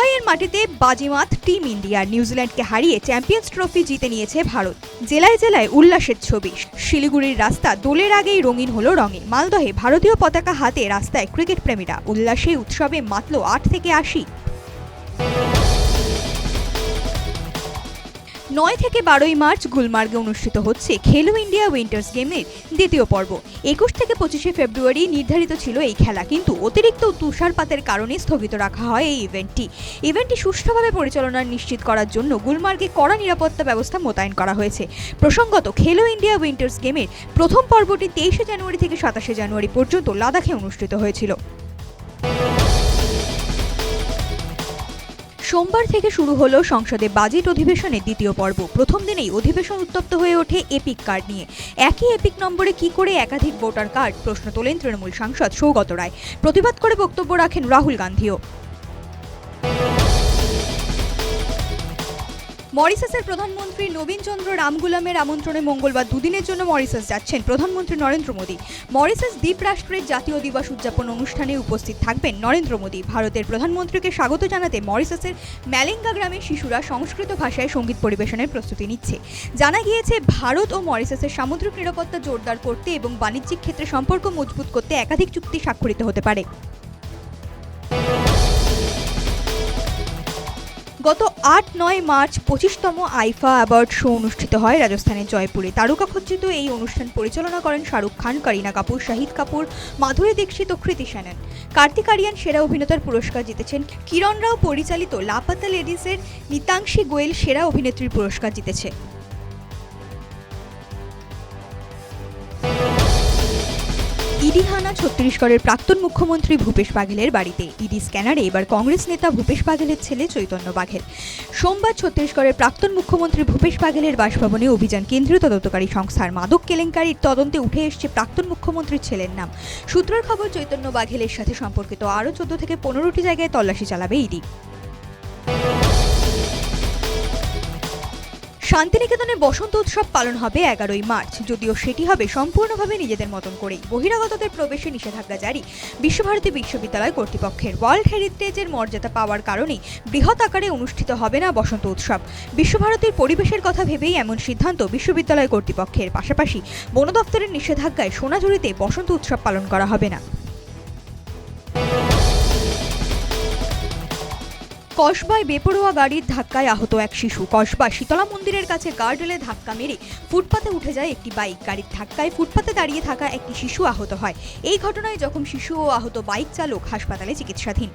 দুবাইয়ের মাটিতে বাজিমাত টিম ইন্ডিয়া, নিউজিল্যান্ডকে হারিয়ে চ্যাম্পিয়ন্স ট্রফি জিতে নিয়েছে ভারত। জেলায় জেলায় উল্লাসের ছবি। শিলিগুড়ির রাস্তা দোলের আগেই রঙিন হলো রঙে। মালদহে ভারতীয় পতাকা হাতে রাস্তায় ক্রিকেট প্রেমীরা উল্লাসে উৎসবে মাতল আট থেকে আশি। নয় থেকে বারোই মার্চ গুলমার্গে অনুষ্ঠিত হচ্ছে খেলো ইন্ডিয়া উইন্টার্স গেমের দ্বিতীয় পর্ব। একুশ থেকে পঁচিশে ফেব্রুয়ারি নির্ধারিত ছিল এই খেলা, কিন্তু অতিরিক্ত তুষারপাতের কারণে স্থগিত রাখা হয় এই ইভেন্টটি। ইভেন্টটি সুষ্ঠুভাবে পরিচালনা নিশ্চিত করার জন্য গুলমার্গে কড়া নিরাপত্তা ব্যবস্থা মোতায়েন করা হয়েছে। প্রসঙ্গত, খেলো ইন্ডিয়া উইন্টার্স গেমের প্রথম পর্বটি তেইশে জানুয়ারি থেকে সাতাশে জানুয়ারি পর্যন্ত লাদাখে অনুষ্ঠিত হয়েছিল। সোমবার থেকে শুরু হলো সংসদে বাজেট অধিবেশনের দ্বিতীয় পর্ব। প্রথম দিনেই অধিবেশন উত্তপ্ত হয়ে ওঠে এপিক কার্ড নিয়ে। একই এপিক নম্বরে কি করে একাধিক ভোটার কার্ড প্রশ্ন তোলেন তৃণমূল সাংসদ সৌগত রায়। প্রতিবাদ করে বক্তব্য রাখেন রাহুল গান্ধীও। মরিসাসের প্রধানমন্ত্রী নবীন চন্দ্র রামগুলামের আমন্ত্রণে মঙ্গলবার দুদিনের জন্য মরিসাস যাচ্ছেন প্রধানমন্ত্রী নরেন্দ্র মোদী। মরিসাস দ্বীপ রাষ্ট্রের জাতীয় দিবস উদযাপন অনুষ্ঠানে উপস্থিত থাকবেন নরেন্দ্র মোদী। ভারতের প্রধানমন্ত্রীকে স্বাগত জানাতে মরিসাসের ম্যালেঙ্গা গ্রামের শিশুরা সংস্কৃত ভাষায় সংগীত পরিবেশনের প্রস্তুতি নিচ্ছে। জানা গিয়েছে, ভারত ও মরিসাসের সামুদ্রিক নিরাপত্তা জোরদার করতে এবং বাণিজ্যিক ক্ষেত্রে সম্পর্ক মজবুত করতে একাধিক চুক্তি স্বাক্ষরিত হতে পারে। গত আট নয় মার্চ পঁচিশতম আইফা অ্যাওয়ার্ড শো অনুষ্ঠিত হয় রাজস্থানের জয়পুরে। তারকা খচ্চিত এই অনুষ্ঠান পরিচালনা করেন শাহরুখ খান, করিনা কাপুর, শাহিদ কাপুর, মাধুরী দীক্ষিত, কৃতি সেনন। কার্তিক আরিয়ান সেরা অভিনেতার পুরস্কার জিতেছেন কিরণ রাও পরিচালিত লাপাতা লেডিসের নিতাংশী গোয়েল সেরা অভিনেত্রীর পুরস্কার জিতেছে। ইডি হানা ছত্তিশগড়ের প্রাক্তন মুখ্যমন্ত্রী ভূপেশ বাঘেলের বাড়িতে। ইডি স্ক্যানারে এবার কংগ্রেস নেতা ভূপেশ বাঘেলের ছেলে চৈতন্য বাঘেল। সোমবার ছত্তিশগড়ের প্রাক্তন মুখ্যমন্ত্রী ভূপেশ বাঘেলের বাসভবনে অভিযান কেন্দ্রীয় তদন্তকারী সংস্থার মাদক কেলেঙ্কারির তদন্তে উঠে এসছে প্রাক্তন মুখ্যমন্ত্রীর ছেলের নাম। সূত্রের খবর, চৈতন্য বাঘেলের সাথে সম্পর্কিত আরও চোদ্দ থেকে পনেরোটি জায়গায় তল্লাশি চালাবে ইডি। শান্তিনিকেতনে বসন্ত উৎসব পালন হবে এগারোই মার্চ। যদিও সেটি হবে সম্পূর্ণভাবে নিজেদের মতন করেই। বহিরাগতদের প্রবেশে নিষেধাজ্ঞা জারি। বিশ্বভারতী বিশ্ববিদ্যালয় কর্তৃপক্ষের ওয়ার্ল্ড হেরিটেজের মর্যাদা পাওয়ার কারণে বৃহৎ আকারে অনুষ্ঠিত হবে না বসন্ত উৎসব। বিশ্বভারতীর পরিবেশের কথা ভেবেই এমন সিদ্ধান্ত বিশ্ববিদ্যালয় কর্তৃপক্ষের। পাশাপাশি বন দপ্তরের নিষেধাজ্ঞায় সোনাঝুরিতে বসন্ত উৎসব পালন করা হবে না। কসবায় বেপরোয়া গাড়ির ধাক্কায় আহত এক শিশু। কসবা শীতলা মন্দিরের কাছে গার্ডেলে ধাক্কা মেরে ফুটপাতে উঠে যায় একটি বাইক। গাড়ির ধাক্কায় ফুটপাতে দাঁড়িয়ে থাকা একটি শিশু আহত হয়। এই ঘটনায় যখন শিশু ও আহত বাইক চালক হাসপাতালে চিকিৎসাধীন।